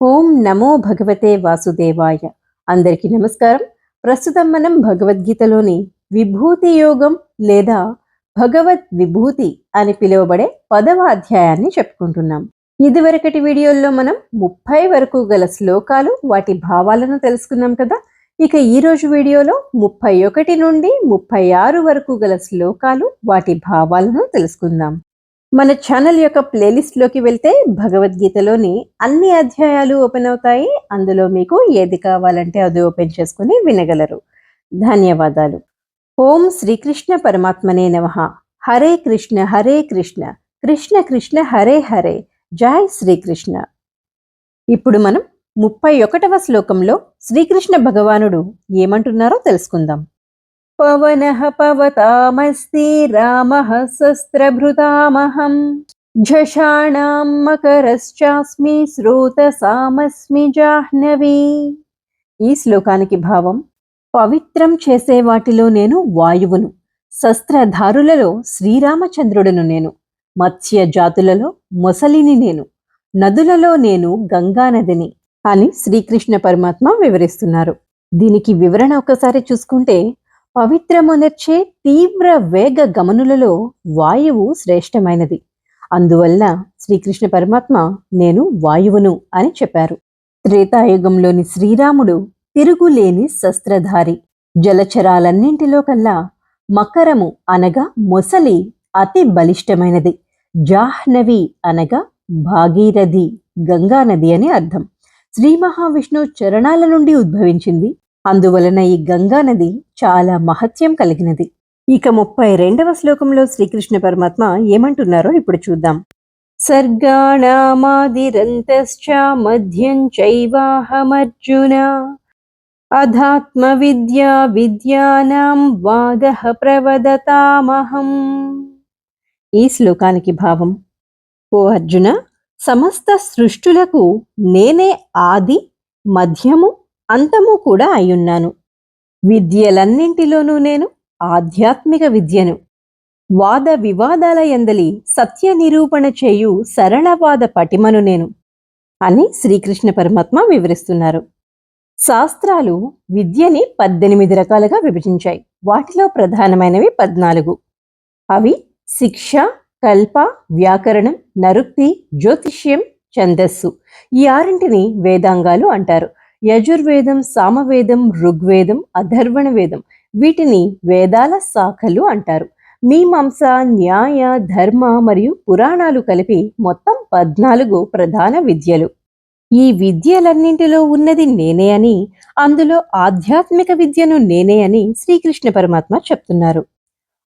ఓం నమో భగవతే వాసుదేవాయ. అందరికీ నమస్కారం. ప్రస్తుతం మనం భగవద్గీతలోని విభూతి యోగం లేదా భగవద్ విభూతి అని పిలువబడే పదవ అధ్యాయాన్ని చెప్పుకుంటున్నాం. ఇదివరకటి వీడియోల్లో మనం ముప్పై వరకు గల శ్లోకాలు వాటి భావాలను తెలుసుకున్నాం కదా. ఇక ఈ రోజు వీడియోలో ముప్పై ఒకటి నుండి ముప్పై ఆరు వరకు గల శ్లోకాలు వాటి భావాలను తెలుసుకుందాం. మన ఛానల్ యొక్క ప్లేలిస్ట్లోకి వెళ్తే భగవద్గీతలోని అన్ని అధ్యాయాలు ఓపెన్ అవుతాయి. అందులో మీకు ఏది కావాలంటే అది ఓపెన్ చేసుకుని వినగలరు. ధన్యవాదాలు. ఓం శ్రీకృష్ణ పరమాత్మనే నమ. హరే కృష్ణ హరే కృష్ణ. కృష్ణ కృష్ణ హరే హరే. జై శ్రీకృష్ణ. ఇప్పుడు మనం ముప్పై ఒకటవ శ్లోకంలో శ్రీకృష్ణ భగవానుడు ఏమంటున్నారో తెలుసుకుందాం. పవన పవతామస్తి రామ శస్త్రభృతామహం झषाणां మకరశ్చాస్మి శ్రోతసామస్మి జాహ్నవి ఈ శ్లోకానికి భావం పవిత్రం చేసే వాటిలో నేను వాయువును శస్త్రధారులలో శ్రీరామచంద్రుడను నేను మత్స్య జాతులలో మొసలిని నేను నదులలో నేను గంగానదిని అని శ్రీకృష్ణ పరమాత్మ వివరిస్తున్నారు దీనికి వివరణ ఒకసారి చూసుకుంటే పవిత్రమునర్చే తీవ్ర వేగ గమనులలో వాయువు శ్రేష్టమైనది. అందువల్ల శ్రీకృష్ణ పరమాత్మ నేను వాయువును అని చెప్పారు. త్రేతాయుగంలోని శ్రీరాముడు తిరుగులేని శస్త్రధారి. జలచరాలన్నింటిలో కల్లా మకరము అనగా మొసలి అతి బలిష్టమైనది. జాహ్నవి అనగా భాగీరథి గంగానది అని అర్థం. శ్రీ మహావిష్ణువు చరణాల నుండి ఉద్భవించింది. అందువలన ఈ గంగా నది చాలా మహత్యం కలిగినది. ఇక ముప్పై రెండవ శ్లోకంలో శ్రీకృష్ణ పరమాత్మ ఏమంటున్నారో ఇప్పుడు చూద్దాం. సర్గాణామాదిరంతశ్చ మధ్యం చైవాహమర్జున అధాత్మ విద్యా విద్యానాం వాద ప్రవదతామహం. ఈ శ్లోకానికి భావం ఓ అర్జున సమస్త సృష్టులకు నేనే ఆది మధ్యము అంతము కూడా అయ్యున్నాను. విద్యలన్నింటిలోనూ నేను ఆధ్యాత్మిక విద్యను. వాద వివాదాల ఎందలి సత్య నిరూపణ చేయు సరళవాద పటిమను నేను అని శ్రీకృష్ణ పరమాత్మ వివరిస్తున్నారు. శాస్త్రాలు విద్యని పద్దెనిమిది రకాలుగా విభజించాయి. వాటిలో ప్రధానమైనవి పద్నాలుగు. అవి శిక్ష కల్ప వ్యాకరణం నరుక్తి జ్యోతిష్యం ఛందస్సు ఈ ఆరింటిని వేదాంగాలు అంటారు. యజుర్వేదం సామవేదం ఋగ్వేదం అధర్వణ వేదం వీటిని వేదాల శాఖలు అంటారు. మీమాంస న్యాయ ధర్మ మరియు పురాణాలు కలిపి మొత్తం పద్నాలుగు ప్రధాన విద్యలు. ఈ విద్యలన్నింటిలో ఉన్నది నేనే అని అందులో ఆధ్యాత్మిక విద్యను నేనే అని శ్రీకృష్ణ పరమాత్మ చెప్తున్నారు.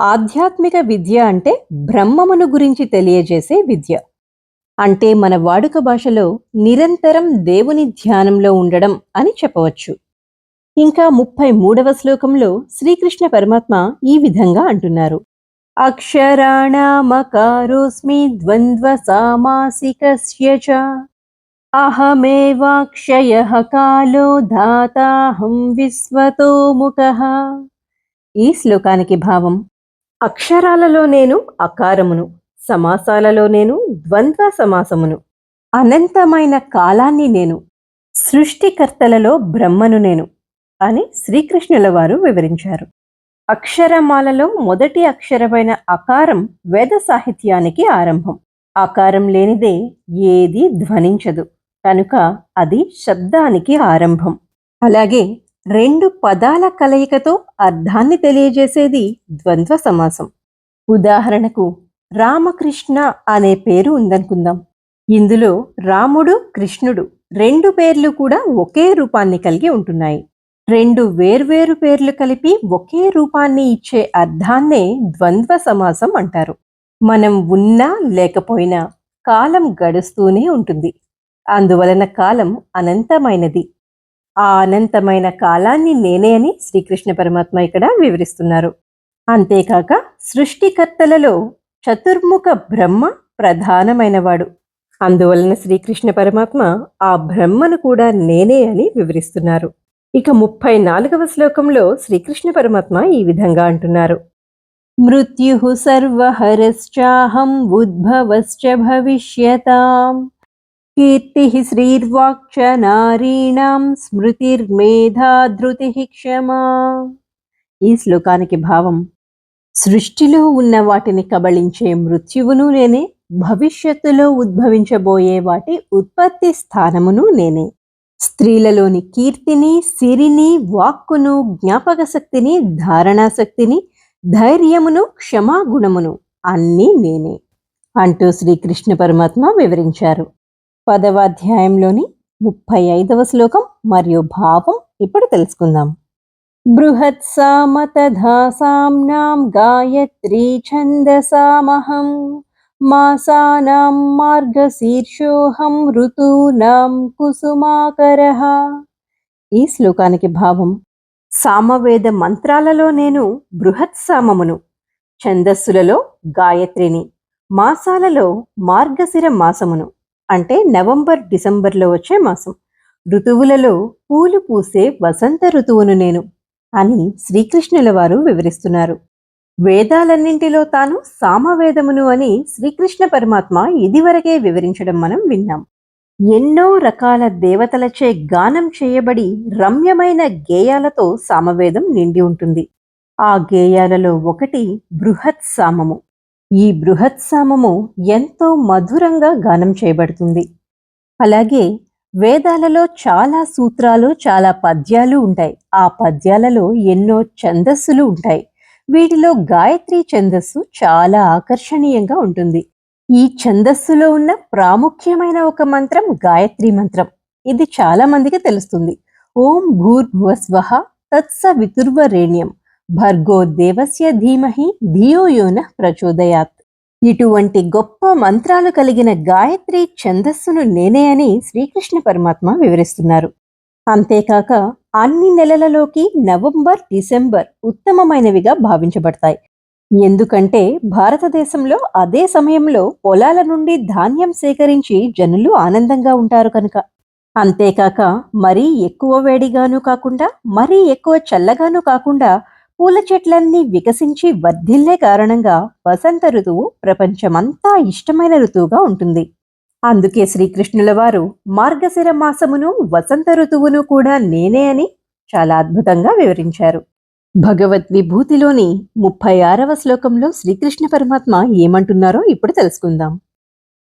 ఆధ్యాత్మిక విద్య అంటే బ్రహ్మమును గురించి తెలియజేసే విద్య. అంటే మన వాడుక భాషలో నిరంతరం దేవుని ధ్యానంలో ఉండడం అని చెప్పవచ్చు. ఇంకా ముప్పై మూడవ శ్లోకంలో శ్రీకృష్ణ పరమాత్మ ఈ విధంగా అంటున్నారు. అక్షరాణమకారోస్మి ద్వంద్వ సామాసికస్య చ. అహమేవాక్షయ కాలో ధాతాహం విశ్వతోముఖ ఈ శ్లోకానికి భావం అక్షరాలలో నేను అకారమును సమాసాలలో నేను ద్వంద్వ సమాసమును. అనంతమైన కాలాన్ని నేను సృష్టికర్తలలో బ్రహ్మను నేను అని శ్రీకృష్ణుల వారు వివరించారు. అక్షరమాలలో మొదటి అక్షరమైన అకారం వేద సాహిత్యానికి ఆరంభం. ఆకారం లేనిదే ఏది ధ్వనించదు కనుక అది శబ్దానికి ఆరంభం. అలాగే రెండు పదాల కలయికతో అర్థాన్ని తెలియజేసేది ద్వంద్వ సమాసం. ఉదాహరణకు రామకృష్ణ అనే పేరు ఉందనుకుందాం. ఇందులో రాముడు కృష్ణుడు రెండు పేర్లు కూడా ఒకే రూపాన్ని కలిగి ఉంటున్నాయి. రెండు వేర్వేరు పేర్లు కలిపి ఒకే రూపాన్ని ఇచ్చే అర్థాన్నే ద్వంద్వ సమాసం అంటారు. మనం ఉన్నా లేకపోయినా కాలం గడుస్తూనే ఉంటుంది. అందువలన కాలం అనంతమైనది. ఆ అనంతమైన కాలాన్ని నేనే అని శ్రీకృష్ణ పరమాత్మ ఇక్కడ వివరిస్తున్నారు. అంతేకాక సృష్టికర్తలలో చతుర్ముఖ బ్రహ్మ ప్రధానమైనవాడు. అందువలన శ్రీకృష్ణ పరమాత్మ ఆ బ్రహ్మను కూడా నేనే అని వివరిస్తున్నారు. ఇక ముప్పై నాలుగవ శ్లోకంలో శ్రీకృష్ణ పరమాత్మ ఈ విధంగా అంటున్నారు. మృత్యు సర్వహరశ్చాహం ఉద్భవశ్చ భవిష్యతాం. కీర్తి శ్రీర్వాక్చ నారీణాం స్మృతిర్మేధా ధృతి క్షమా. ఈ శ్లోకానికి భావం సృష్టిలో ఉన్న వాటిని కబళించే మృత్యువును నేనే భవిష్యత్తులో ఉద్భవించబోయే వాటి ఉత్పత్తి స్థానమును నేనే. స్త్రీలలోని కీర్తిని సిరిని వాక్కును జ్ఞాపక శక్తిని ధారణాశక్తిని ధైర్యమును క్షమాగుణమును అన్నీ నేనే అంటూ శ్రీకృష్ణ పరమాత్మ వివరించారు. పదవ అధ్యాయంలోని ముప్పై ఐదవ శ్లోకం మరియు భావం ఇప్పుడు తెలుసుకుందాం. బృహత్సామతధాసాంనాం గాయత్రీ ఛందసామహం మాసానాం మార్గశీర్షోహం ఋతూనాం కుసుమాకరః ఈ శ్లోకానికి భావం సామవేద మంత్రాలలో నేను బృహత్ సామమును ఛందస్సులలో గాయత్రిని మాసాలలో మార్గశిర మాసమును అంటే నవంబర్ డిసెంబర్లో వచ్చే మాసం ఋతువులలో పూలు పూసే వసంత ఋతువును నేను అని శ్రీకృష్ణుల వారు వివరిస్తున్నారు. వేదాలన్నింటిలో తాను సామవేదమును అని శ్రీకృష్ణ పరమాత్మ ఇదివరకే వివరించడం మనం విన్నాం. ఎన్నో రకాల దేవతలచే గానం చేయబడి రమ్యమైన గేయాలతో సామవేదం నిండి ఉంటుంది. ఆ గేయాలలో ఒకటి బృహత్ సామము ఈ బృహత్ సామము ఎంతో మధురంగా గానం చేయబడుతుంది. అలాగే వేదాలలో చాలా సూత్రాలు చాలా పద్యాలు ఉంటాయి. ఆ పద్యాలలో ఎన్నో ఛందస్సులు ఉంటాయి. వీటిలో గాయత్రి ఛందస్సు చాలా ఆకర్షణీయంగా ఉంటుంది. ఈ ఛందస్సులో ఉన్న ప్రాముఖ్యమైన ఒక మంత్రం గాయత్రి మంత్రం. ఇది చాలా మందికి తెలుస్తుంది. ఓం భూర్భువస్వహ తత్స వితుర్వరేణ్యం. భర్గో దేవస్య ధీమహి ధియో యోన ప్రచోదయాత్. ఇటువంటి గొప్ప మంత్రాలు కలిగిన గాయత్రి ఛందస్సును నేనే అని శ్రీకృష్ణ పరమాత్మ వివరిస్తున్నారు. అంతేకాక అన్ని నెలలలోకి నవంబర్ డిసెంబర్ ఉత్తమమైనవిగా భావించబడతాయి. ఎందుకంటే భారతదేశంలో అదే సమయంలో పొలాల నుండి ధాన్యం సేకరించి జనులు ఆనందంగా ఉంటారు కనుక. అంతేకాక మరీ ఎక్కువ వేడిగాను కాకుండా మరీ ఎక్కువ చల్లగాను కాకుండా పూల చెట్లన్నీ వికసించి వర్ధిల్లే కారణంగా వసంత ఋతువు ప్రపంచమంతా ఇష్టమైన ఋతువుగా ఉంటుంది. అందుకే శ్రీకృష్ణుల వారు మార్గశిర మాసమును వసంత ఋతువును కూడా నేనే అని చాలా అద్భుతంగా వివరించారు. భగవద్ విభూతిలోని ముప్పై ఆరవ శ్లోకంలో శ్రీకృష్ణ పరమాత్మ ఏమంటున్నారో ఇప్పుడు తెలుసుకుందాం.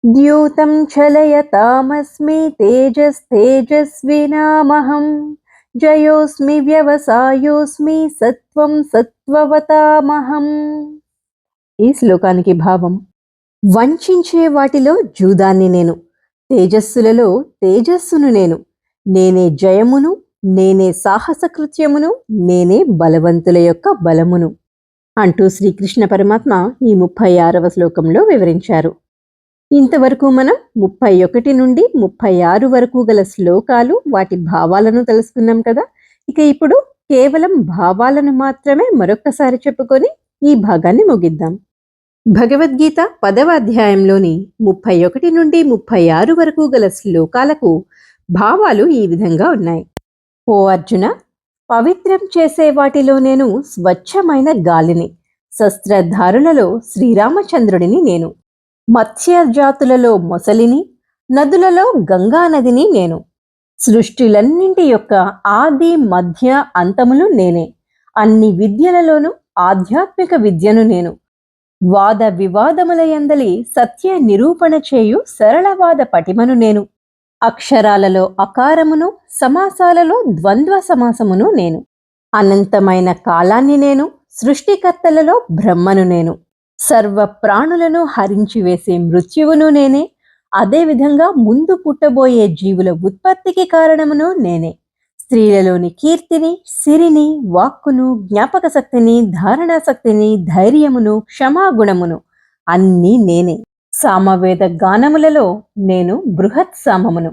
ద్యూతం తేజస్వి నామహం జయోస్మి వ్యవసాయోస్మి సత్వం సత్వవతామహం ఈ శ్లోకానికి భావం వంచించే వాటిలో జూదాన్ని నేను తేజస్సులలో తేజస్సును నేను నేనే జయమును నేనే సాహస కృత్యమును నేనే బలవంతుల యొక్క బలమును అంటూ శ్రీకృష్ణ పరమాత్మ ఈ ముప్పై ఆరవ శ్లోకంలో వివరించారు. ఇంతవరకు మనం ముప్పై ఒకటి నుండి ముప్పై ఆరు వరకు గల శ్లోకాలు వాటి భావాలను తెలుసుకున్నాం కదా. ఇక ఇప్పుడు కేవలం భావాలను మాత్రమే మరొక్కసారి చెప్పుకొని ఈ భాగాన్ని ముగిద్దాం. భగవద్గీత పదవ అధ్యాయంలోని ముప్పై ఒకటి నుండి ముప్పై ఆరు వరకు గల శ్లోకాలకు భావాలు ఈ విధంగా ఉన్నాయి. ఓ అర్జున పవిత్రం చేసే వాటిలో నేను స్వచ్ఛమైన గాలిని శస్త్రధారులలో శ్రీరామచంద్రుడిని నేను. మత్స్య జాతులలో మొసలిని నదులలో గంగా నదిని నేను. సృష్టిలన్నింటి యొక్క ఆది మధ్య అంతములు నేనే. అన్ని విద్యలలోనూ ఆధ్యాత్మిక విద్యను నేను. వాద వివాదముల యందలి సత్య నిరూపణ చేయు సరళవాద పటిమను నేను. అక్షరాలలో అకారమును సమాసాలలో ద్వంద్వ సమాసమును నేను. అనంతమైన కాలాన్ని నేను సృష్టికర్తలలో బ్రహ్మను నేను. సర్వ ప్రాణులను హరించి వేసే మృత్యువును నేనే. అదేవిధంగా ముందు పుట్టబోయే జీవుల ఉత్పత్తికి కారణమును నేనే. స్త్రీలలోని కీర్తిని సిరిని వాక్కును జ్ఞాపక శక్తిని ధారణా శక్తిని ధైర్యమును క్షమాగుణమును అన్నీ నేనే. సామవేద గానములలో నేను బృహత్ సామమును.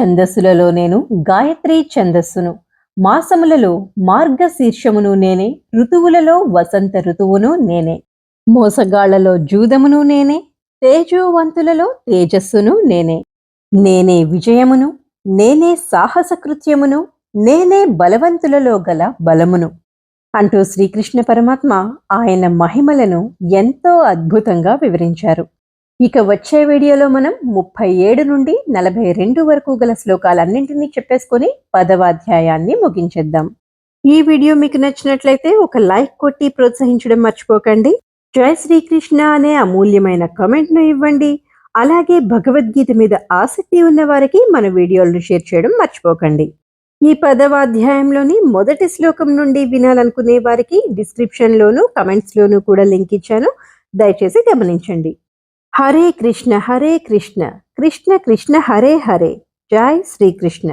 ఛందస్సులలో నేను గాయత్రి ఛందస్సును. మాసములలో మార్గశీర్షమును నేనే. ఋతువులలో వసంత ఋతువును నేనే. మోసగాళ్ళలో జూదమును నేనే తేజోవంతులలో తేజస్సును నేనే. నేనే విజయమును నేనే సాహస కృత్యమును నేనే బలవంతులలో గల బలమును. అంటూ శ్రీకృష్ణ పరమాత్మ ఆయన మహిమలను ఎంతో అద్భుతంగా వివరించారు. ఇక వచ్చే వీడియోలో మనం ముప్పై ఏడు నుండి నలభై రెండు వరకు గల శ్లోకాలన్నింటినీ చెప్పేసుకొని పదవ అధ్యాయాన్ని ముగించేద్దాం. ఈ వీడియో మీకు నచ్చినట్లయితే ఒక లైక్ కొట్టి ప్రోత్సహించడం మర్చిపోకండి. జై శ్రీకృష్ణ అనే అమూల్యమైన కమెంట్ను ఇవ్వండి. అలాగే భగవద్గీత మీద ఆసక్తి ఉన్న వారికి మన వీడియోలను షేర్ చేయడం మర్చిపోకండి. ఈ పదవ అధ్యాయంలోని మొదటి శ్లోకం నుండి వినాలనుకునే వారికి డిస్క్రిప్షన్లోను కమెంట్స్లోను కూడా లింక్ ఇచ్చాను. దయచేసి గమనించండి. హరే కృష్ణ హరే కృష్ణ కృష్ణ కృష్ణ హరే హరే. జై శ్రీకృష్ణ.